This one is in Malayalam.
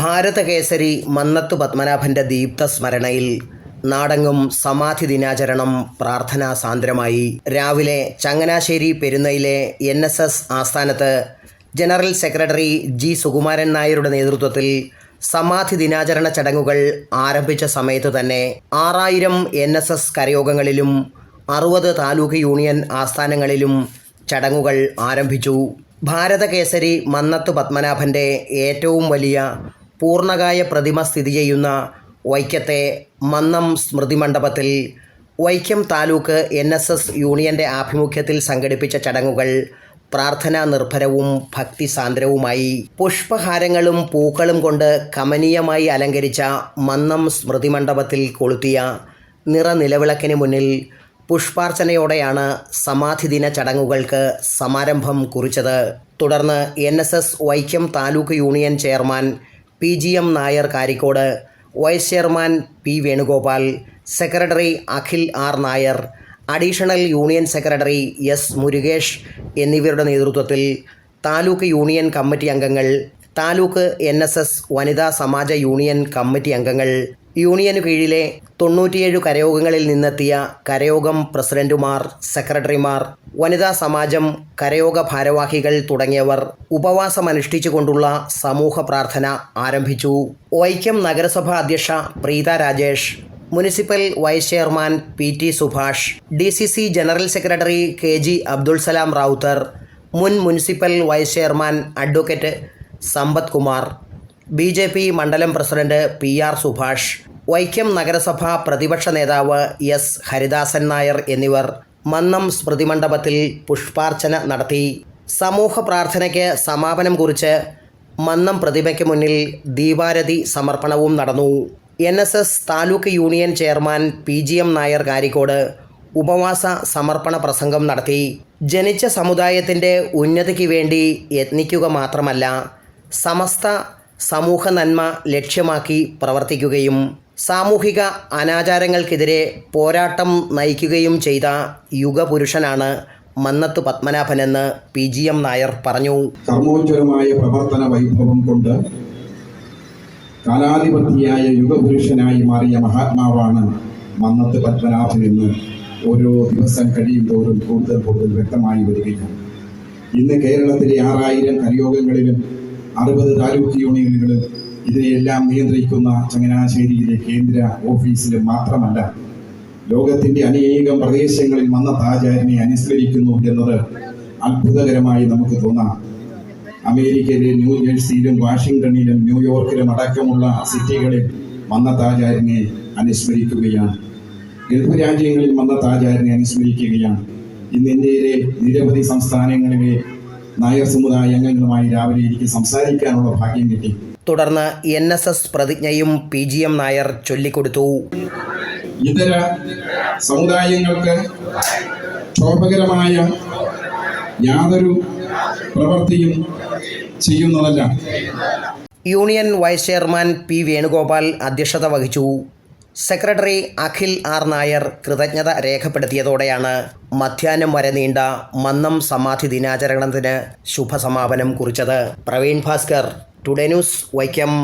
ഭാരതകേസരി മന്നത്ത് പത്മനാഭന്റെ ദീപ്ത സ്മരണയിൽ നാടെങ്ങും സമാധി ദിനാചരണം പ്രാർത്ഥനാ സാന്ദ്രമായി. രാവിലെ ചങ്ങനാശ്ശേരി പെരുന്നയിലെ എൻ എസ് എസ് ആസ്ഥാനത്ത് ജനറൽ സെക്രട്ടറി ജി സുകുമാരൻ നായരുടെ നേതൃത്വത്തിൽ സമാധി ദിനാചരണ ചടങ്ങുകൾ ആരംഭിച്ച സമയത്ത് തന്നെ ആറായിരം എൻ എസ് എസ് കരയോഗങ്ങളിലും അറുപത് താലൂക്ക് യൂണിയൻ ആസ്ഥാനങ്ങളിലും ചടങ്ങുകൾ ആരംഭിച്ചു. ഭാരതകേസരി മന്നത്ത് പത്മനാഭന്റെ ഏറ്റവും വലിയ പൂർണകായ പ്രതിമ സ്ഥിതി ചെയ്യുന്ന വൈക്കത്തെ മന്നം സ്മൃതി മണ്ഡപത്തിൽ Vaikom taluk N S S യൂണിയന്റെ ആഭിമുഖ്യത്തിൽ സംഘടിപ്പിച്ച ചടങ്ങുകൾ പ്രാർത്ഥനാ നിർഭരവും ഭക്തിസാന്ദ്രവുമായി പുഷ്പഹാരങ്ങളും പൂക്കളും കൊണ്ട് കമനീയമായി അലങ്കരിച്ച മന്നം സ്മൃതി മണ്ഡപത്തിൽ കൊളുത്തിയ നിറനിലവിളക്കിന് മുന്നിൽ പുഷ്പാർച്ചനയോടെയാണ് സമാധി ദിന ചടങ്ങുകൾക്ക് സമാരംഭം കുറിച്ചത്. തുടർന്ന് N S S Vaikom taluk union chairman P G M Nair Karikode vice chairman P Venugopal secretary Akhil R Nair additional union secretary S Murukesh എന്നിവരുടെ നേതൃത്വത്തിൽ താലൂക്ക് യൂണിയൻ കമ്മിറ്റി അംഗങ്ങൾ താലൂക്ക് എൻ വനിതാ സമാജ യൂണിയൻ കമ്മിറ്റി അംഗങ്ങൾ യൂണിയനു കീഴിലെ തൊണ്ണൂറ്റിയേഴ് കരയോഗങ്ങളിൽ നിന്നെത്തിയ കരയോഗം പ്രസിഡന്റുമാർ സെക്രട്ടറിമാർ വനിതാ സമാജം കരയോഗ ഭാരവാഹികൾ തുടങ്ങിയവർ ഉപവാസമനുഷ്ഠിച്ചുകൊണ്ടുള്ള സമൂഹ പ്രാർത്ഥന ആരംഭിച്ചു. വൈക്കം നഗരസഭാ അധ്യക്ഷ Preetha Rajesh municipal vice chairman P T Subhash D C C general secretary K G Abdul Salam Rawther മുൻ municipal vice chairman advocate Sampath Kumar B J P മണ്ഡലം president P R Subhash Vaikom നഗരസഭ പ്രതിപക്ഷ നേതാവ് എസ് ഹരിദാസൻ നായർ എന്നിവർ മന്നം സ്മൃതിമണ്ഡപത്തിൽ പുഷ്പാർച്ചന നടത്തി. സമൂഹ പ്രാർത്ഥനയ്ക്ക് സമാപനം കുറിച്ച് മന്നം പ്രതിമയ്ക്ക് മുന്നിൽ ദീപാരതി സമർപ്പണവും നടന്നു. N S S taluk union chairman P G M Nair Karikode ഉപവാസ സമർപ്പണ പ്രസംഗം നടത്തി. ജനിച്ച സമുദായത്തിന്റെ ഉന്നതിക്ക് വേണ്ടി യത്നിക്കുക മാത്രമല്ല സമസ്ത സമൂഹ നന്മ ലക്ഷ്യമാക്കി പ്രവർത്തിക്കുകയും സാമൂഹിക അനാചാരങ്ങൾക്കെതിരെ പോരാട്ടം നയിക്കുകയും ചെയ്ത യുഗപുരുഷനാണ് മന്നത്ത് പത്മനാഭനെന്ന് പി ജി എം നായർ പറഞ്ഞു. കർമ്മോജ്വലമായ പ്രവർത്തന വൈഭവം കൊണ്ട് കാലാധിപത്യായ യുഗപുരുഷനായി മാറിയ മഹാത്മാവാണ് മന്നത്ത് പത്മനാഭൻ എന്ന് ഓരോ ദിവസം കഴിയുമ്പോഴും കൂടുതൽ കൂടുതൽ വ്യക്തമായി വരികയാണ്. ഇന്ന് കേരളത്തിലെ ആറായിരം കരയോഗങ്ങളിലും അറുപത് താലൂക്ക് യൂണിയനുകളും ഇതിനെയെല്ലാം നിയന്ത്രിക്കുന്ന ചങ്ങനാശ്ശേരിയിലെ കേന്ദ്ര ഓഫീസിലും മാത്രമല്ല ലോകത്തിന്റെ അനേകം പ്രദേശങ്ങളിൽ മന്നത്താചാര്യനെ അനുസ്മരിക്കുന്നു എന്നത് അത്ഭുതകരമായി നമുക്ക് തോന്നാം. അമേരിക്കയിലെ ന്യൂജേഴ്സിയിലും വാഷിംഗ്ടണിലും ന്യൂയോർക്കിലും അടക്കമുള്ള സിറ്റികളിൽ വന്ന താജാരിനെ അനുസ്മരിക്കുകയാണ്. ഗൾഫ് രാജ്യങ്ങളിൽ വന്ന താജാരിനെ അനുസ്മരിക്കുകയാണ്. ഇന്ന് ഇന്ത്യയിലെ നിരവധി സംസ്ഥാനങ്ങളിലെ നായർ സമുദായ അംഗങ്ങളുമായി രാവിലെ എനിക്ക് സംസാരിക്കാനുള്ള ഭാഗ്യം കിട്ടി. തുടർന്ന് എൻ എസ് എസ് പ്രതിജ്ഞയും പി ജി എം നായർ ചൊല്ലിക്കൊടുത്തു. ഇതര സമുദായങ്ങൾക്ക് ക്ഷോഭകരമായ യാതൊരു പ്രവൃത്തിയും ചെയ്യുന്നതല്ല. Union vice chairman P Venugopal അധ്യക്ഷത വഹിച്ചു. സെക്രട്ടറി അഖിൽ ആർ നായർ കൃതജ്ഞത രേഖപ്പെടുത്തിയതോടെയാണ് മധ്യാഹ്നം വരെ നീണ്ട മന്നം സമാധി ദിനാചരണത്തിന് ശുഭസമാപനം കുറിച്ചത്. Praveen Bhaskar today news Vaikom.